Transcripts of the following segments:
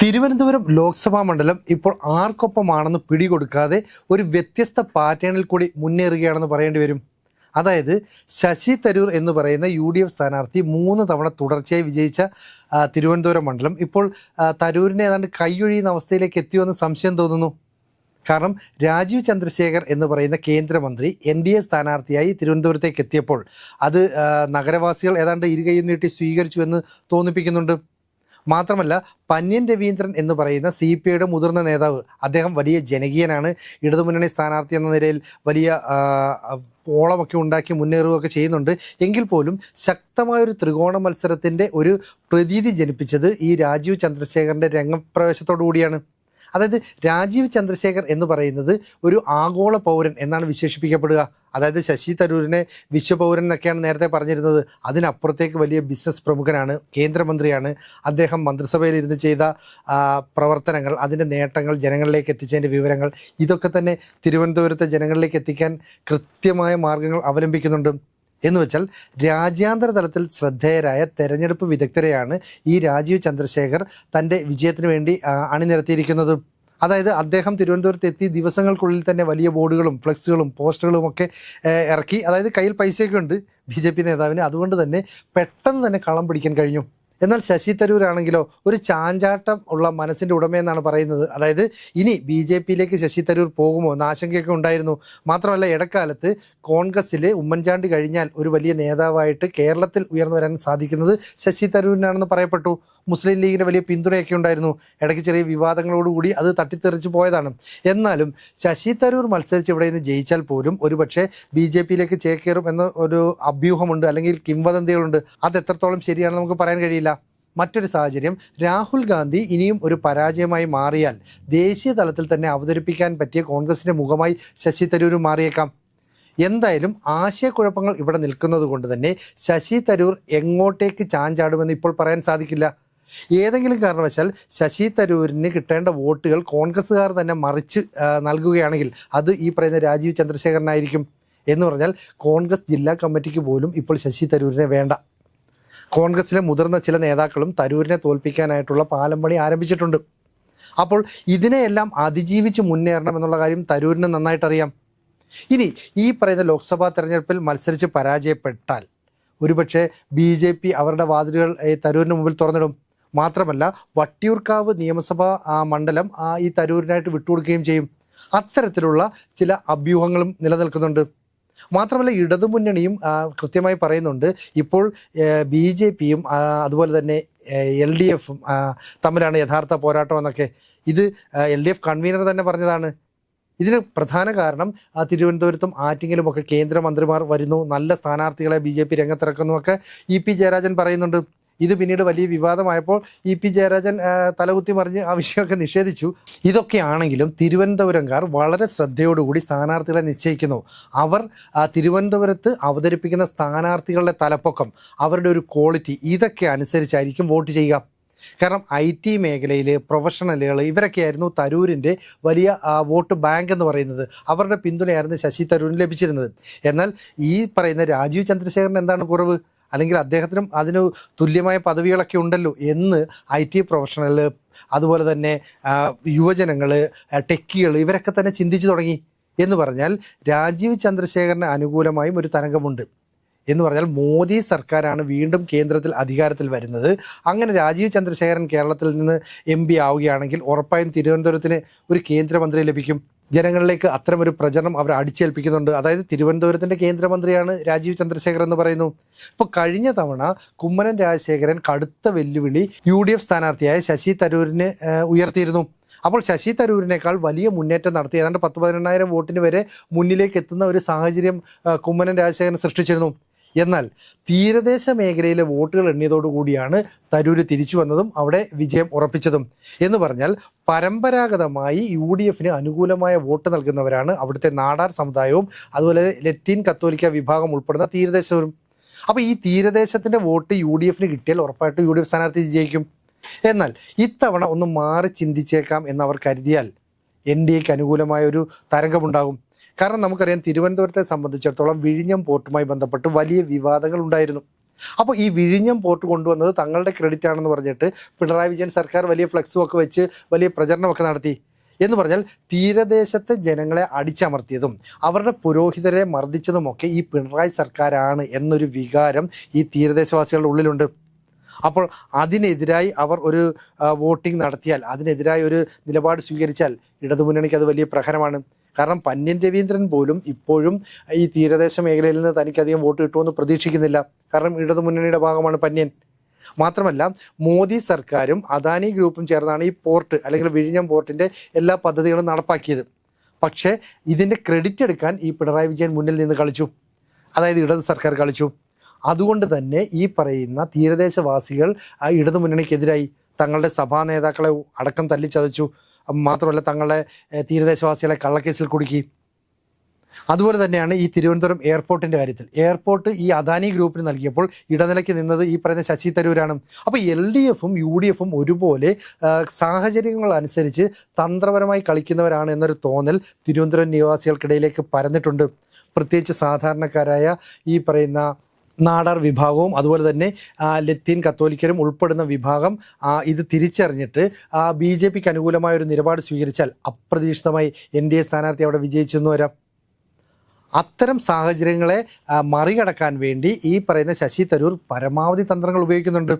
തിരുവനന്തപുരം ലോക്സഭാ മണ്ഡലം ഇപ്പോൾ ആർക്കൊപ്പമാണെന്ന് പിടികൊടുക്കാതെ ഒരു വ്യത്യസ്ത പാറ്റേണിൽ കൂടി മുന്നേറുകയാണെന്ന് പറയേണ്ടി വരും. അതായത് ശശി തരൂർ എന്ന് പറയുന്ന യു ഡി എഫ് സ്ഥാനാർത്ഥി മൂന്ന് തവണ തുടർച്ചയായി വിജയിച്ച തിരുവനന്തപുരം മണ്ഡലം ഇപ്പോൾ തരൂരിനെ ഏതാണ്ട് കൈയൊഴിയുന്ന അവസ്ഥയിലേക്ക് എത്തിയോന്ന് സംശയം തോന്നുന്നു. കാരണം രാജീവ് ചന്ദ്രശേഖർ എന്ന് പറയുന്ന കേന്ദ്രമന്ത്രി എൻ ഡി എ സ്ഥാനാർത്ഥിയായി തിരുവനന്തപുരത്തേക്ക് എത്തിയപ്പോൾ അത് നഗരവാസികൾ ഏതാണ്ട് ഇരുകൈ നീട്ടി സ്വീകരിച്ചു എന്ന് തോന്നിപ്പിക്കുന്നുണ്ട്. മാത്രമല്ല പന്യൻ രവീന്ദ്രൻ എന്ന് പറയുന്ന സി പി ഐയുടെ മുതിർന്ന നേതാവ് അദ്ദേഹം വലിയ ജനകീയനാണ്. ഇടതുമുന്നണി സ്ഥാനാർത്ഥി എന്ന നിലയിൽ വലിയ ഓളമൊക്കെ ഉണ്ടാക്കി മുന്നേറുകയൊക്കെ ചെയ്യുന്നുണ്ട്. എങ്കിൽ പോലും ശക്തമായൊരു ത്രികോണ മത്സരത്തിന്റെ ഒരു പ്രതീതി ജനിപ്പിച്ചത് ഈ രാജീവ് ചന്ദ്രശേഖരന്റെ രംഗപ്രവേശത്തോടു കൂടിയാണ് അതായത് രാജീവ് ചന്ദ്രശേഖർ എന്ന് പറയുന്നത് ഒരു ആഗോള പൗരൻ എന്നാണ് വിശേഷിപ്പിക്കപ്പെടുക. അതായത് ശശി തരൂരിനെ വിശ്വപൗരൻ എന്നൊക്കെയാണ് നേരത്തെ പറഞ്ഞിരുന്നത്. അതിനപ്പുറത്തേക്ക് വലിയ ബിസിനസ് പ്രമുഖനാണ് കേന്ദ്രമന്ത്രിയാണ്. അദ്ദേഹം മന്ത്രിസഭയിൽ ഇരുന്ന് ചെയ്ത പ്രവർത്തനങ്ങൾ അതിന്റെ നേട്ടങ്ങൾ ജനങ്ങളിലേക്ക് എത്തിച്ചതിന്റെ വിവരങ്ങൾ ഇതൊക്കെ തന്നെ തിരുവനന്തപുരത്തെ ജനങ്ങളിലേക്ക് എത്തിക്കാൻ കൃത്യമായ മാർഗങ്ങൾ അവലംബിക്കുന്നുണ്ട്. എന്ന് വെച്ചാൽ രാജ്യാന്തര തലത്തിൽ ശ്രദ്ധേയരായ തെരഞ്ഞെടുപ്പ് വിദഗ്ധരെയാണ് ഈ രാജീവ് ചന്ദ്രശേഖർ തന്റെ വിജയത്തിന് വേണ്ടി അണിനിരത്തിയിരിക്കുന്നത്. അതായത് അദ്ദേഹം തിരുവനന്തപുരത്ത് എത്തി ദിവസങ്ങൾക്കുള്ളിൽ തന്നെ വലിയ ബോർഡുകളും ഫ്ലെക്സുകളും പോസ്റ്ററുകളും ഒക്കെ ഇറക്കി. അതായത് കയ്യിൽ പൈസയൊക്കെ ഉണ്ട് ബി ജെ പി നേതാവിന്. അതുകൊണ്ട് തന്നെ പെട്ടെന്ന് തന്നെ കളം പിടിക്കാൻ കഴിഞ്ഞു. എന്നാൽ ശശി തരൂരാണെങ്കിലോ ഒരു ചാഞ്ചാട്ടം ഉള്ള മനസ്സിന്റെ ഉടമയെന്നാണ് പറയുന്നത്. അതായത് ഇനി ബി ജെ പിയിലേക്ക് ശശി തരൂർ പോകുമോ? എന്ന ആശങ്കയൊക്കെ ഉണ്ടായിരുന്നു. മാത്രമല്ല ഇടക്കാലത്ത് കോൺഗ്രസ്സിൽ ഉമ്മൻചാണ്ടി കഴിഞ്ഞാൽ ഒരു വലിയ നേതാവായിട്ട് കേരളത്തിൽ ഉയർന്നു വരാൻ സാധിക്കുന്നത് ശശി തരൂരിനാണെന്ന് പറയപ്പെട്ടു. മുസ്ലിം ലീഗിന് വലിയ പിന്തുണയൊക്കെ ഉണ്ടായിരുന്നു. ഇടയ്ക്ക് ചെറിയ വിവാദങ്ങളോടുകൂടി അത് തട്ടിത്തെറിച്ച് പോയതാണ്. എന്നാലും ശശി തരൂർ മത്സരിച്ച് ഇവിടെ നിന്ന് ജയിച്ചാൽ പോലും ഒരുപക്ഷെ ബി ജെ പിയിലേക്ക് ചേക്കേറും എന്ന ഒരു അഭ്യൂഹമുണ്ട് അല്ലെങ്കിൽ കിംവദന്തികളുണ്ട്. അത് എത്രത്തോളം ശരിയാണെന്ന് നമുക്ക് പറയാൻ കഴിയില്ല. മറ്റൊരു സാഹചര്യം രാഹുൽ ഗാന്ധി ഇനിയും ഒരു പരാജയമായി മാറിയാൽ ദേശീയ തലത്തിൽ തന്നെ അവതരിപ്പിക്കാൻ പറ്റിയ കോൺഗ്രസിന്റെ മുഖമായി ശശി തരൂർ മാറിയേക്കാം. എന്തായാലും ആശയക്കുഴപ്പങ്ങൾ ഇവിടെ നിൽക്കുന്നത് കൊണ്ട് തന്നെ ശശി തരൂർ എങ്ങോട്ടേക്ക് ചാഞ്ചാടുമെന്ന് ഇപ്പോൾ പറയാൻ സാധിക്കില്ല. ഏതെങ്കിലും കാരണവശാൽ ശശി തരൂരിന് കിട്ടേണ്ട വോട്ടുകൾ കോൺഗ്രസ്സുകാർ തന്നെ മറിച്ച് നൽകുകയാണെങ്കിൽ അത് ഈ പറയുന്ന രാജീവ് ചന്ദ്രശേഖരനായിരിക്കും എന്ന് പറഞ്ഞാൽ കോൺഗ്രസ് ജില്ലാ കമ്മിറ്റിക്ക് പോലും ഇപ്പോൾ ശശി തരൂരിനെ വേണ്ട. കോൺഗ്രസിലെ മുതിർന്ന ചില നേതാക്കളും തരൂരിനെ തോൽപ്പിക്കാനായിട്ടുള്ള പാലംപണി ആരംഭിച്ചിട്ടുണ്ട്. അപ്പോൾ ഇതിനെയെല്ലാം അതിജീവിച്ച് മുന്നേറണം എന്നുള്ള കാര്യം തരൂരിന് നന്നായിട്ടറിയാം. ഇനി ഈ പറയുന്ന ലോക്സഭാ തെരഞ്ഞെടുപ്പിൽ മത്സരിച്ച് പരാജയപ്പെട്ടാൽ ഒരുപക്ഷെ ബി ജെ പി അവരുടെ വാതിലുകൾ തരൂരിന് മുമ്പിൽ തുറന്നിടും. മാത്രമല്ല വട്ടിയൂർക്കാവ് നിയമസഭാ മണ്ഡലം ഈ തരൂരിനായിട്ട് വിട്ടുകൊടുക്കുകയും ചെയ്യും. അത്തരത്തിലുള്ള ചില അഭ്യൂഹങ്ങളും നിലനിൽക്കുന്നുണ്ട്. മാത്രമല്ല ഇടതുമുന്നണിയും കൃത്യമായി പറയുന്നുണ്ട് ഇപ്പോൾ ബി ജെ പിയും അതുപോലെ തന്നെ എൽ ഡി എഫും തമ്മിലാണ് യഥാർത്ഥ പോരാട്ടം എന്നൊക്കെ. ഇത് എൽ ഡി എഫ് കൺവീനർ തന്നെ പറഞ്ഞതാണ്. ഇതിന് പ്രധാന കാരണം ആ തിരുവനന്തപുരത്തും ആറ്റിങ്ങലും ഒക്കെ കേന്ദ്രമന്ത്രിമാർ വരുന്നു. നല്ല സ്ഥാനാർത്ഥികളെ ബി ജെ പി രംഗത്തിറക്കുന്നു ഒക്കെ ഇ പി ജയരാജൻ പറയുന്നുണ്ട്. ഇത് പിന്നീട് വലിയ വിവാദമായപ്പോൾ ഇ പി ജയരാജൻ തലകുത്തി മറിഞ്ഞ് ആ വിഷയമൊക്കെ നിഷേധിച്ചു. ഇതൊക്കെയാണെങ്കിലും തിരുവനന്തപുരംകാർ വളരെ ശ്രദ്ധയോടുകൂടി സ്ഥാനാർത്ഥികളെ നിശ്ചയിക്കുന്നു. അവർ തിരുവനന്തപുരത്ത് അവതരിപ്പിക്കുന്ന സ്ഥാനാർത്ഥികളുടെ തലപ്പൊക്കം അവരുടെ ഒരു ക്വാളിറ്റി ഇതൊക്കെ അനുസരിച്ചായിരിക്കും വോട്ട് ചെയ്യുക. കാരണം ഐ ടി മേഖലയിൽ പ്രൊഫഷണലുകൾ ഇവരൊക്കെയായിരുന്നു തരൂരിന്റെ വലിയ വോട്ട് ബാങ്ക് എന്ന് പറയുന്നത്. അവരുടെ പിന്തുണയായിരുന്നു ശശി തരൂരിന് ലഭിച്ചിരുന്നത്. എന്നാൽ ഈ പറയുന്ന രാജീവ് ചന്ദ്രശേഖരൻ എന്താണ് കുറവ്? അല്ലെങ്കിൽ അദ്ദേഹത്തിനും അതിന് തുല്യമായ പദവികളൊക്കെ ഉണ്ടല്ലോ എന്ന് ഐ ടി പ്രൊഫഷണൽ അതുപോലെ തന്നെ യുവജനങ്ങൾ ടെക്കികൾ ഇവരൊക്കെ തന്നെ ചിന്തിച്ചു തുടങ്ങി എന്ന് പറഞ്ഞാൽ രാജീവ് ചന്ദ്രശേഖരന് അനുകൂലമായും ഒരു തരംഗമുണ്ട് എന്ന് പറഞ്ഞാൽ മോദി സർക്കാരാണ് വീണ്ടും കേന്ദ്രത്തിൽ അധികാരത്തിൽ വരുന്നത്. അങ്ങനെ രാജീവ് ചന്ദ്രശേഖരൻ കേരളത്തിൽ നിന്ന് എം ആവുകയാണെങ്കിൽ ഉറപ്പായും തിരുവനന്തപുരത്തിന് ഒരു കേന്ദ്രമന്ത്രി ലഭിക്കും. ജനങ്ങളിലേക്ക് അത്തരമൊരു പ്രചരണം അവർ അടിച്ചേൽപ്പിക്കുന്നുണ്ട്. അതായത് തിരുവനന്തപുരത്തിന്റെ കേന്ദ്രമന്ത്രിയാണ് രാജീവ് ചന്ദ്രശേഖർ എന്ന് പറയുന്നു. ഇപ്പോൾ കഴിഞ്ഞ തവണ കുമ്മനം രാജശേഖരൻ കടുത്ത വെല്ലുവിളി യു ഡി എഫ് സ്ഥാനാർത്ഥിയായ ശശി തരൂരിന് ഉയർത്തിയിരുന്നു. അപ്പോൾ ശശി തരൂരിനേക്കാൾ വലിയ മുന്നേറ്റം നടത്തി ഏതാണ്ട് പത്ത് പതിനെണ്ണായിരം വോട്ടിന് വരെ മുന്നിലേക്ക് എത്തുന്ന ഒരു സാഹചര്യം കുമ്മനം രാജശേഖരൻ സൃഷ്ടിച്ചിരുന്നു. എന്നാൽ തീരദേശ മേഖലയിലെ വോട്ടുകൾ എണ്ണിയതോടുകൂടിയാണ് തരൂര് തിരിച്ചു വന്നതും അവിടെ വിജയം ഉറപ്പിച്ചതും. എന്ന് പറഞ്ഞാൽ പരമ്പരാഗതമായി യു ഡി എഫിന് അനുകൂലമായ വോട്ട് നൽകുന്നവരാണ് അവിടുത്തെ നാടാർ സമുദായവും അതുപോലെ ലത്തീൻ കത്തോലിക്ക വിഭാഗം ഉൾപ്പെടുന്ന തീരദേശവും. അപ്പോൾ ഈ തീരദേശത്തിന്റെ വോട്ട് യു ഡി എഫിന് കിട്ടിയാൽ ഉറപ്പായിട്ടും യു ഡി എഫ് സ്ഥാനാർത്ഥി വിജയിക്കും എന്നാൽ ഇത്തവണ ഒന്ന് മാറി ചിന്തിച്ചേക്കാം എന്നവർ കരുതിയാൽ എൻ ഡി എക്ക് അനുകൂലമായ ഒരു തരംഗമുണ്ടാകും. കാരണം നമുക്കറിയാം തിരുവനന്തപുരത്തെ സംബന്ധിച്ചിടത്തോളം വിഴിഞ്ഞം പോർട്ടുമായി ബന്ധപ്പെട്ട് വലിയ വിവാദങ്ങൾ ഉണ്ടായിരുന്നു. അപ്പോൾ ഈ വിഴിഞ്ഞം പോർട്ട് കൊണ്ടുവന്നത് തങ്ങളുടെ ക്രെഡിറ്റ് ആണെന്ന് പറഞ്ഞിട്ട് പിണറായി വിജയൻ സർക്കാർ വലിയ ഫ്ലെക്സും ഒക്കെ വെച്ച് വലിയ പ്രചരണമൊക്കെ നടത്തി. എന്ന് പറഞ്ഞാൽ തീരദേശത്തെ ജനങ്ങളെ അടിച്ചമർത്തിയതും അവരുടെ പുരോഹിതരെ മർദ്ദിച്ചതുമൊക്കെ ഈ പിണറായി സർക്കാരാണ് എന്നൊരു വികാരം ഈ തീരദേശവാസികളുടെ ഉള്ളിലുണ്ട്. അപ്പോൾ അതിനെതിരായി അവർ ഒരു വോട്ടിംഗ് നടത്തിയാൽ അതിനെതിരായി ഒരു നിലപാട് സ്വീകരിച്ചാൽ ഇടതുമുന്നണിക്ക് അത് വലിയ പ്രഹരമാണ്. കാരണം പന്യൻ രവീന്ദ്രൻ പോലും ഇപ്പോഴും ഈ തീരദേശ മേഖലയിൽ നിന്ന് തനിക്കധികം വോട്ട് കിട്ടുമെന്ന് പ്രതീക്ഷിക്കുന്നില്ല. കാരണം ഇടതുമുന്നണിയുടെ ഭാഗമാണ് പന്യൻ മാത്രമല്ല മോദി സർക്കാരും അദാനി ഗ്രൂപ്പും ചേർന്നാണ് ഈ പോർട്ട് അല്ലെങ്കിൽ വിഴിഞ്ഞം പോർട്ടിന്റെ എല്ലാ പദ്ധതികളും നടപ്പാക്കിയത്. പക്ഷേ ഇതിന്റെ ക്രെഡിറ്റ് എടുക്കാൻ ഈ പിണറായി വിജയൻ മുന്നിൽ നിന്ന് കളിച്ചു. അതായത് ഇടത് സർക്കാർ കളിച്ചു. അതുകൊണ്ട് തന്നെ ഈ പറയുന്ന തീരദേശവാസികൾ ആ ഇടതുമുന്നണിക്കെതിരായി തങ്ങളുടെ സഭാ നേതാക്കളെ അടക്കം തല്ലിച്ചതച്ചു. മാത്രമല്ല തങ്ങളുടെ തീരദേശവാസികളെ കള്ളക്കേസിൽ കുടുക്കി. അതുപോലെ തന്നെയാണ് ഈ തിരുവനന്തപുരം എയർപോർട്ടിന്റെ കാര്യത്തിൽ. എയർപോർട്ട് ഈ അദാനി ഗ്രൂപ്പിന് നൽകിയപ്പോൾ ഇടനിലയ്ക്ക് നിന്നത് ഈ പറയുന്ന ശശി തരൂരാണ്. അപ്പോൾ എൽ ഡി എഫും യു ഡി എഫും ഒരുപോലെ സാഹചര്യങ്ങൾ അനുസരിച്ച് തന്ത്രപരമായി കളിക്കുന്നവരാണ് എന്നൊരു തോന്നൽ തിരുവനന്തപുരം നിവാസികൾക്കിടയിലേക്ക് പരന്നിട്ടുണ്ട്. പ്രത്യേകിച്ച് സാധാരണക്കാരായ ഈ പറയുന്ന നാടാർ വിഭാഗവും അതുപോലെ തന്നെ ലത്തീൻ കത്തോലിക്കരും ഉൾപ്പെടുന്ന വിഭാഗം ഇത് തിരിച്ചറിഞ്ഞിട്ട് ബി ജെ പിക്ക് അനുകൂലമായ ഒരു നിലപാട് സ്വീകരിച്ചാൽ അപ്രതീക്ഷിതമായി എൻ ഡി എ സ്ഥാനാർത്ഥി അവിടെ വിജയിച്ചെന്ന് വരാം. അത്തരം സാഹചര്യങ്ങളെ മറികടക്കാൻ വേണ്ടി ഈ പറയുന്ന ശശി തരൂർ പരമാവധി തന്ത്രങ്ങൾ ഉപയോഗിക്കുന്നുണ്ട്.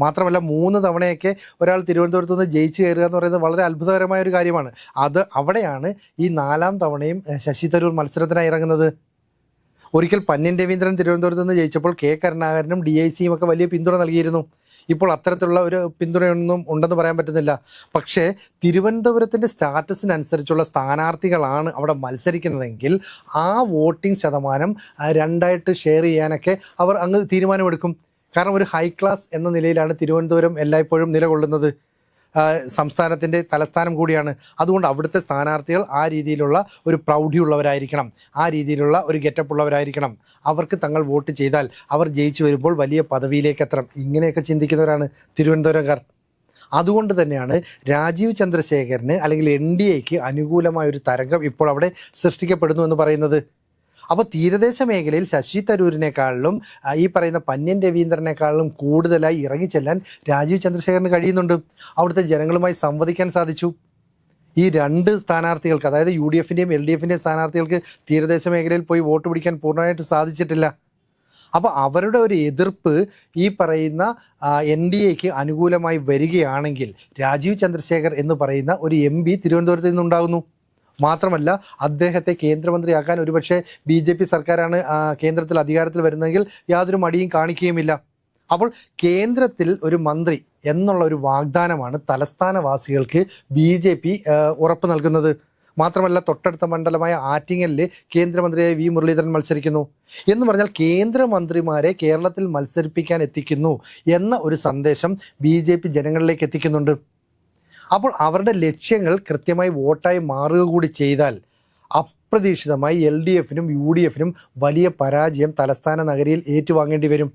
മാത്രമല്ല മൂന്ന് തവണയൊക്കെ ഒരാൾ തിരുവനന്തപുരത്ത് നിന്ന് ജയിച്ചു കയറുക എന്ന് പറയുന്നത് വളരെ അത്ഭുതകരമായ ഒരു കാര്യമാണ്. അത് അവിടെയാണ് ഈ നാലാം തവണയും ശശി തരൂർ മത്സരത്തിനായി ഇറങ്ങുന്നത്. ഒരിക്കൽ പന്നിൻ രവീന്ദ്രൻ തിരുവനന്തപുരത്ത് നിന്ന് ജയിച്ചപ്പോൾ കെ കരുണാകരനും ഡി ഐ സിയും ഒക്കെ വലിയ പിന്തുണ നൽകിയിരുന്നു. ഇപ്പോൾ അത്തരത്തിലുള്ള ഒരു പിന്തുണയൊന്നും ഉണ്ടെന്ന് പറയാൻ പറ്റുന്നില്ല. പക്ഷേ തിരുവനന്തപുരത്തിന്റെ സ്റ്റാറ്റസിനനുസരിച്ചുള്ള സ്ഥാനാർത്ഥികളാണ് അവിടെ മത്സരിക്കുന്നതെങ്കിൽ ആ വോട്ടിംഗ് ശതമാനം രണ്ടായിട്ട് ഷെയർ ചെയ്യാനൊക്കെ അവർ അങ്ങ് തീരുമാനമെടുക്കും. കാരണം ഒരു ഹൈ ക്ലാസ് എന്ന നിലയിലാണ് തിരുവനന്തപുരം എല്ലായ്പ്പോഴും നിലകൊള്ളുന്നത്. സംസ്ഥാനത്തിന്റെ തലസ്ഥാനം കൂടിയാണ്. അതുകൊണ്ട് അവിടുത്തെ സ്ഥാനാർത്ഥികൾ ആ രീതിയിലുള്ള ഒരു പ്രൗഢിയുള്ളവരായിരിക്കണം. ആ രീതിയിലുള്ള ഒരു ഗെറ്റപ്പ് ഉള്ളവരായിരിക്കണം. അവർക്ക് തങ്ങൾ വോട്ട് ചെയ്താൽ അവർ ജയിച്ചു വരുമ്പോൾ വലിയ പദവിയിലേക്ക് എത്തണം. ഇങ്ങനെയൊക്കെ ചിന്തിക്കുന്നവരാണ് തിരുവനന്തപുരംകാർ. അതുകൊണ്ട് തന്നെയാണ് രാജീവ് ചന്ദ്രശേഖരന് അല്ലെങ്കിൽ എൻ ഡി എക്ക് അനുകൂലമായ ഒരു തരംഗം ഇപ്പോൾ അവിടെ സൃഷ്ടിക്കപ്പെടുന്നു എന്ന് പറയുന്നത്. അപ്പോൾ തീരദേശ മേഖലയിൽ ശശി തരൂരിനേക്കാളിലും ഈ പറയുന്ന പന്യൻ രവീന്ദ്രനേക്കാളിലും കൂടുതലായി ഇറങ്ങിച്ചെല്ലാൻ രാജീവ് ചന്ദ്രശേഖരന് കഴിയുന്നുണ്ട്. അവിടുത്തെ ജനങ്ങളുമായി സംവദിക്കാൻ സാധിച്ചു. ഈ രണ്ട് സ്ഥാനാർത്ഥികൾക്ക് അതായത് യു ഡി എഫിന്റെയും എൽ ഡി എഫിന്റെയും സ്ഥാനാർത്ഥികൾക്ക് തീരദേശ മേഖലയിൽ പോയി വോട്ട് പിടിക്കാൻ പൂർണമായിട്ട് സാധിച്ചിട്ടില്ല. അപ്പോൾ അവരുടെ ഒരു എതിർപ്പ് ഈ പറയുന്ന എൻ ഡി എക്ക് അനുകൂലമായി വരികയാണെങ്കിൽ രാജീവ് ചന്ദ്രശേഖർ എന്ന് പറയുന്ന ഒരു എം പി തിരുവനന്തപുരത്ത് നിന്നുണ്ടാകുന്നു. മാത്രമല്ല അദ്ദേഹത്തെ കേന്ദ്രമന്ത്രിയാക്കാൻ ഒരുപക്ഷെ ബി ജെ പി സർക്കാരാണ് കേന്ദ്രത്തിൽ അധികാരത്തിൽ വരുന്നതെങ്കിൽ യാതൊരു മടിയും കാണിക്കുകയുമില്ല. അപ്പോൾ കേന്ദ്രത്തിൽ ഒരു മന്ത്രി എന്നുള്ള ഒരു വാഗ്ദാനമാണ് തലസ്ഥാനവാസികൾക്ക് ബി ജെ പി ഉറപ്പ് നൽകുന്നത്. മാത്രമല്ല തൊട്ടടുത്ത മണ്ഡലമായ ആറ്റിങ്ങലിൽ കേന്ദ്രമന്ത്രിയായി വി മുരളീധരൻ മത്സരിക്കുന്നു. എന്ന് പറഞ്ഞാൽ കേന്ദ്രമന്ത്രിമാരെ കേരളത്തിൽ മത്സരിപ്പിക്കാൻ എത്തിക്കുന്നു എന്ന ഒരു സന്ദേശം ബി ജനങ്ങളിലേക്ക് എത്തിക്കുന്നുണ്ട്. അപ്പോൾ അവരുടെ ലക്ഷ്യങ്ങൾ കൃത്യമായി വോട്ടായി മാറുക കൂടി ചെയ്താൽ അപ്രതീക്ഷിതമായി എൽ ഡി എഫിനും യു ഡി എഫിനും വലിയ പരാജയം തലസ്ഥാന നഗരിയിൽ ഏറ്റുവാങ്ങേണ്ടി വരും.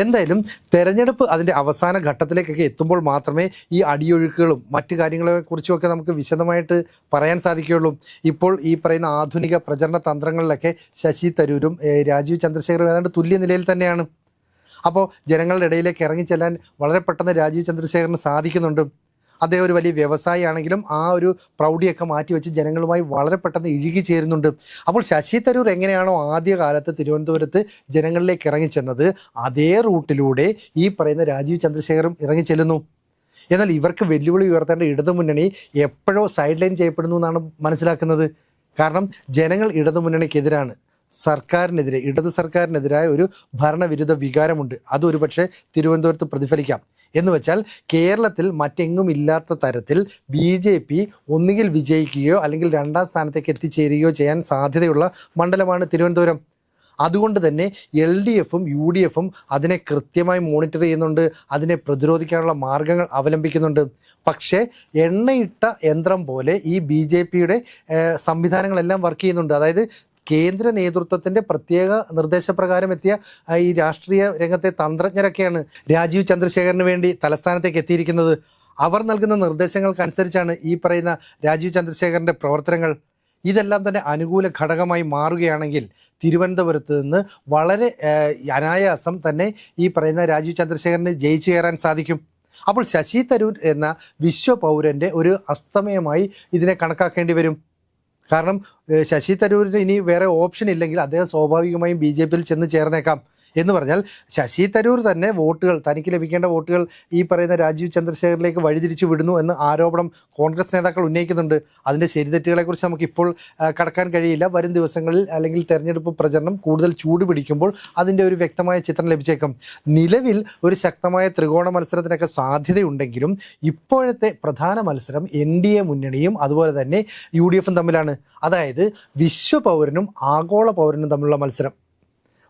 എന്തായാലും തെരഞ്ഞെടുപ്പ് അതിന്റെ അവസാന ഘട്ടത്തിലേക്കൊക്കെ എത്തുമ്പോൾ മാത്രമേ ഈ അടിയൊഴുക്കുകളും മറ്റു കാര്യങ്ങളെക്കുറിച്ചുമൊക്കെ നമുക്ക് വിശദമായിട്ട് പറയാൻ സാധിക്കുകയുള്ളൂ. ഇപ്പോൾ ഈ പറയുന്ന ആധുനിക പ്രചരണ തന്ത്രങ്ങളിലൊക്കെ ശശി തരൂരും രാജീവ് ചന്ദ്രശേഖറും ഏതാണ്ട് തുല്യ നിലയിൽ തന്നെയാണ്. അപ്പോൾ ജനങ്ങളുടെ ഇടയിലേക്ക് ഇറങ്ങിച്ചെല്ലാൻ വളരെ പെട്ടെന്ന് രാജീവ് ചന്ദ്രശേഖറിന് സാധിക്കുന്നുണ്ട്. അദ്ദേഹം ഒരു വലിയ വ്യവസായിയാണെങ്കിലും ആ ഒരു പ്രൗഢിയൊക്കെ മാറ്റിവെച്ച് ജനങ്ങളുമായി വളരെ പെട്ടെന്ന് ഇഴുകി ചേരുന്നുണ്ട്. അപ്പോൾ ശശി തരൂർ എങ്ങനെയാണോ ആദ്യകാലത്ത് തിരുവനന്തപുരത്ത് ജനങ്ങളിലേക്ക് ഇറങ്ങിച്ചെന്നത് അതേ റൂട്ടിലൂടെ ഈ പറയുന്ന രാജീവ് ചന്ദ്രശേഖറും ഇറങ്ങിച്ചെല്ലുന്നു. എന്നാൽ ഇവർക്ക് വെല്ലുവിളി ഉയർത്തേണ്ട ഇടതുമുന്നണി എപ്പോഴോ സൈഡ് ലൈൻ ചെയ്യപ്പെടുന്നു എന്നാണ് മനസ്സിലാക്കുന്നത്. കാരണം ജനങ്ങൾ ഇടതുമുന്നണിക്കെതിരാണ്. സർക്കാരിനെതിരെ ഇടത് സർക്കാരിനെതിരായ ഒരു ഭരണവിരുദ്ധ വികാരമുണ്ട്. അത് ഒരുപക്ഷെ തിരുവനന്തപുരത്ത് പ്രതിഫലിക്കാം. എന്ന് വെച്ചാൽ കേരളത്തിൽ മറ്റെങ്ങും ഇല്ലാത്ത തരത്തിൽ ബി ജെ പി ഒന്നുകിൽ വിജയിക്കുകയോ അല്ലെങ്കിൽ രണ്ടാം സ്ഥാനത്തേക്ക് എത്തിച്ചേരുകയോ ചെയ്യാൻ സാധ്യതയുള്ള മണ്ഡലമാണ് തിരുവനന്തപുരം. അതുകൊണ്ട് തന്നെ എൽ ഡി എഫും യു ഡി എഫും അതിനെ കൃത്യമായി മോണിറ്റർ ചെയ്യുന്നുണ്ട്. അതിനെ പ്രതിരോധിക്കാനുള്ള മാർഗങ്ങൾ അവലംബിക്കുന്നുണ്ട്. പക്ഷേ എണ്ണയിട്ട യന്ത്രം പോലെ ഈ ബി ജെ പിയുടെ സംവിധാനങ്ങളെല്ലാം വർക്ക് ചെയ്യുന്നുണ്ട്. അതായത് കേന്ദ്ര നേതൃത്വത്തിന്റെ പ്രത്യേക നിർദ്ദേശപ്രകാരം എത്തിയ ഈ രാഷ്ട്രീയ രംഗത്തെ തന്ത്രജ്ഞരൊക്കെയാണ് രാജീവ് ചന്ദ്രശേഖറിന് വേണ്ടി തലസ്ഥാനത്തേക്ക് എത്തിയിരിക്കുന്നത്. അവർ നൽകുന്ന നിർദ്ദേശങ്ങൾക്കനുസരിച്ചാണ് ഈ പറയുന്ന രാജീവ് ചന്ദ്രശേഖറിന്റെ പ്രവർത്തനങ്ങൾ. ഇതെല്ലാം തന്നെ അനുകൂല ഘടകമായി മാറുകയാണെങ്കിൽ തിരുവനന്തപുരത്ത് നിന്ന് വളരെ അനായാസം തന്നെ ഈ പറയുന്ന രാജീവ് ചന്ദ്രശേഖരന് ജയിച്ചു കയറാൻ സാധിക്കും. അപ്പോൾ ശശി തരൂർ എന്ന വിശ്വപൗരന്റെ ഒരു അസ്തമയമായി ഇതിനെ കണക്കാക്കേണ്ടി വരും. കാരണം ശശി തരൂരിന് ഇനി വേറെ ഓപ്ഷൻ ഇല്ലെങ്കിൽ അദ്ദേഹം സ്വാഭാവികമായും ബി ജെ പിയിൽ ചെന്ന് ചേർന്നേക്കാം. എന്ന് പറഞ്ഞാൽ ശശി തരൂർ തന്നെ വോട്ടുകൾ തനിക്ക് ലഭിക്കേണ്ട വോട്ടുകൾ ഈ പറയുന്ന രാജീവ് ചന്ദ്രശേഖറിലേക്ക് വഴിതിരിച്ചു വിടുന്നു എന്ന് ആരോപണം കോൺഗ്രസ് നേതാക്കൾ ഉന്നയിക്കുന്നുണ്ട്. അതിന്റെ ശരിതെറ്റുകളെക്കുറിച്ച് നമുക്കിപ്പോൾ കടക്കാൻ കഴിയില്ല. വരും ദിവസങ്ങളിൽ അല്ലെങ്കിൽ തെരഞ്ഞെടുപ്പ് പ്രചരണം കൂടുതൽ ചൂട് പിടിക്കുമ്പോൾ അതിന്റെ ഒരു വ്യക്തമായ ചിത്രം ലഭിച്ചേക്കും. നിലവിൽ ഒരു ശക്തമായ ത്രികോണ മത്സരത്തിനൊക്കെ സാധ്യതയുണ്ടെങ്കിലും ഇപ്പോഴത്തെ പ്രധാന മത്സരം എൻ ഡി എ മുന്നണിയും അതുപോലെ തന്നെ യു ഡി എഫും തമ്മിലാണ്. അതായത് വിശ്വപൗരനും ആഗോള പൗരനും തമ്മിലുള്ള മത്സരം.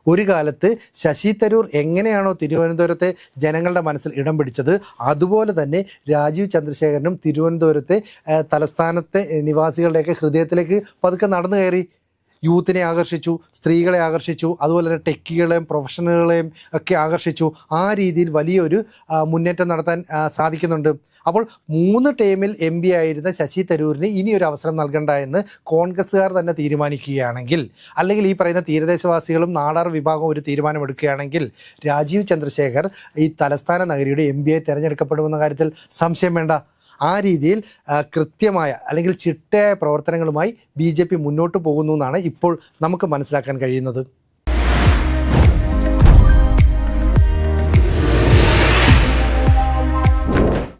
ഒരു കാലത്ത് ശശി തരൂർ എങ്ങനെയാണോ തിരുവനന്തപുരത്തെ ജനങ്ങളുടെ മനസ്സിൽ ഇടം പിടിച്ചത് അതുപോലെ തന്നെ രാജീവ് ചന്ദ്രശേഖരനും തിരുവനന്തപുരത്തെ തലസ്ഥാനത്തെ നിവാസികളുടെയൊക്കെ ഹൃദയത്തിലേക്ക് പതുക്കെ നടന്നു കയറി. യൂത്തിനെ ആകർഷിച്ചു സ്ത്രീകളെ ആകർഷിച്ചു അതുപോലെ തന്നെ ടെക്കികളെയും പ്രൊഫഷണലുകളെയും ഒക്കെ ആകർഷിച്ചു. ആ രീതിയിൽ വലിയൊരു മുന്നേറ്റം നടത്താൻ സാധിക്കുന്നുണ്ട്. അപ്പോൾ മൂന്ന് ടൈമിൽ എം പി ആയിരുന്ന ശശി തരൂരിന് ഇനി ഒരു അവസരം നൽകണ്ട എന്ന് കോൺഗ്രസ്സുകാർ തന്നെ തീരുമാനിക്കുകയാണെങ്കിൽ അല്ലെങ്കിൽ ഈ പറയുന്ന തീരദേശവാസികളും നാടാർ വിഭാഗവും ഒരു തീരുമാനമെടുക്കുകയാണെങ്കിൽ രാജീവ് ചന്ദ്രശേഖർ ഈ തലസ്ഥാന നഗരിയുടെ എം പി ആയി തിരഞ്ഞെടുക്കപ്പെടുമെന്ന കാര്യത്തിൽ സംശയം വേണ്ട. ആ രീതിയിൽ കൃത്യമായ അല്ലെങ്കിൽ ചിട്ടയായ പ്രവർത്തനങ്ങളുമായി ബി മുന്നോട്ട് പോകുന്നു എന്നാണ് ഇപ്പോൾ നമുക്ക് മനസ്സിലാക്കാൻ കഴിയുന്നത്.